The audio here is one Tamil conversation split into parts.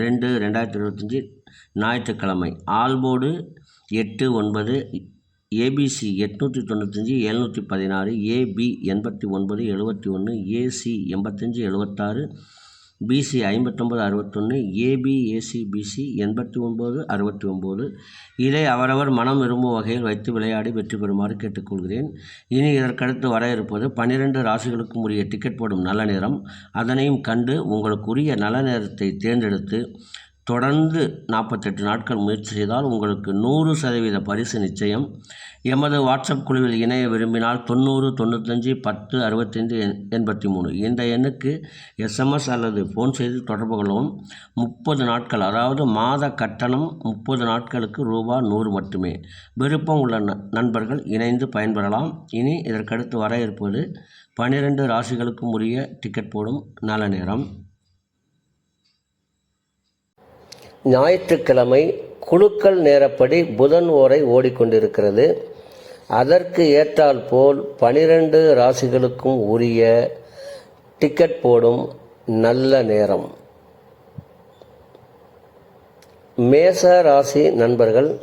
ரெண்டு ரெண்டாயிரத்தி இருபத்தஞ்சி ஞாயிற்றுக்கிழமை. ஆல்போர்டு எட்டு ஒன்பது ஏபிசி எட்நூற்றி தொண்ணூத்தஞ்சு எழுநூற்றி பதினாறு ஏபி எண்பத்தி ஒன்பது எழுபத்தி ஒன்று ஏசி எண்பத்தஞ்சு எழுபத்தாறு பிசி ஐம்பத்தொம்பது அறுபத்தொன்று ஏபி ஏசி பிசி எண்பத்தி ஒம்பது அறுபத்தி ஒம்பது இதை அவரவர் மனம் விரும்பும் வகையில் வைத்து விளையாடி வெற்றி பெறுமாறு கேட்டுக்கொள்கிறேன். இனி இதற்கடுத்து வர இருப்பது பன்னிரெண்டு ராசிகளுக்கும் உரிய டிக்கெட் போடும் நல்ல நேரம். அதனையும் கண்டு உங்களுக்குரிய நல்ல நேரத்தை தேர்ந்தெடுத்து தொடர்ந்து நாற்பத்தெட்டு நாட்கள் முயற்சி செய்தால் உங்களுக்கு நூறு சதவீத பரிசு நிச்சயம். எமது வாட்ஸ்அப் குழுவில் இணைய விரும்பினால் தொண்ணூறு தொண்ணூத்தஞ்சு பத்து அறுபத்தைந்து எண்பத்தி மூணு இந்த எண்ணுக்கு எஸ்எம்எஸ் அல்லது ஃபோன் செய்து தொடர்பு கொள்ளவும். முப்பது நாட்கள் அதாவது மாத கட்டணம் முப்பது நாட்களுக்கு ரூபா நூறு மட்டுமே. விருப்பம் உள்ள ந- நண்பர்கள் இணைந்து பயன்பெறலாம். இனி இதற்கடுத்து வர இருப்பது பன்னிரெண்டு ராசிகளுக்கும் உரிய டிக்கெட் போடும். நல்ல நேரம். ஞாயிற்றுக்கிழமை குழுக்கள் நேரப்படி புதன் ஓரை ஓடிக்கொண்டிருக்கிறது. அதற்கு ஏற்றால் போல் பனிரெண்டு ராசிகளுக்கும் உரிய டிக்கெட் போடும் நல்ல நேரம். மேச ராசி நண்பர்கள்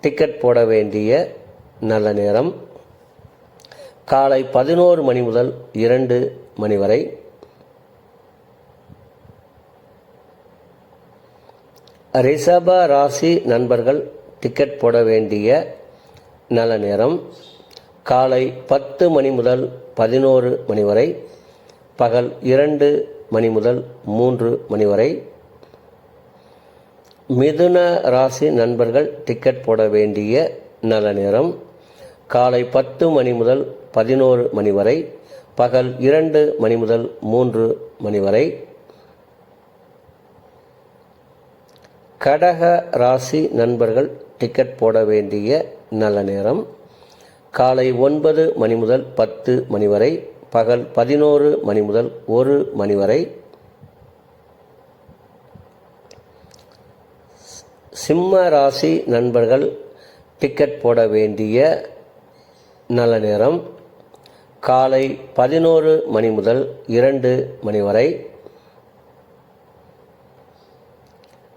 டிக்கெட் போட வேண்டிய நல்ல நேரம். காலை பதினோரு மணி முதல் இரண்டு மணி வரை. ரிஷப ராசி நண்பர்கள் டிக்கெட் போட வேண்டிய நல்ல நேரம். காலை பத்து மணி முதல் பதினோரு மணி வரை பகல் இரண்டு மணி முதல் மூன்று மணி வரை. மிதுன ராசி நண்பர்கள் டிக்கெட் போட வேண்டிய நல்ல நேரம். காலை பத்து மணி முதல் பதினோரு மணி வரை பகல் இரண்டு மணி முதல் மூன்று மணி வரை. கடக ராசி நண்பர்கள் டிக்கெட் போட வேண்டிய நல்ல நேரம். காலை ஒன்பது மணி முதல் பத்து மணி வரை பகல் பதினோரு மணி முதல் ஒரு மணி வரை. சிம்ம ராசி நண்பர்கள் டிக்கெட் போட வேண்டிய நல்ல நேரம். காலை பதினோரு மணி முதல் இரண்டு மணி வரை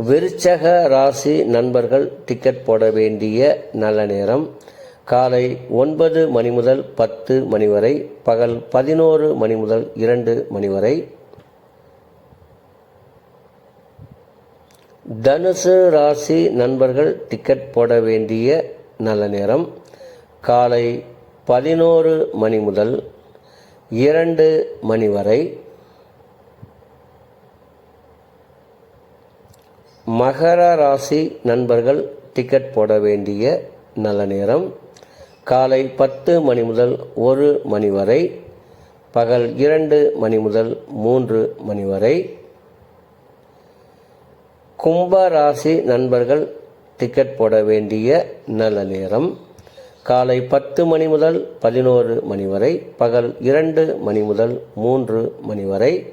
விருச்சக ராசி நண்பர்கள் டிக்கெட் போட வேண்டிய நல்ல நேரம். காலை ஒன்பது மணி முதல் பத்து மணி வரை பகல் பதினோரு மணி முதல் இரண்டு மணி வரை. தனுசு ராசி நண்பர்கள் டிக்கெட் போட வேண்டிய நல்ல நேரம். காலை பதினோரு மணி முதல் இரண்டு மணி வரை மகர ராசி நண்பர்கள் டிக்கெட் போட வேண்டிய நல்ல நேரம். காலை பத்து மணி முதல் ஒரு மணி வரை பகல் இரண்டு மணி முதல் மூன்று மணி வரை. கும்ப ராசி நண்பர்கள் டிக்கெட் போட வேண்டிய நல்ல நேரம். காலை பத்து மணி முதல் பதினோரு மணி வரை பகல் இரண்டு மணி முதல் மூன்று மணி வரை.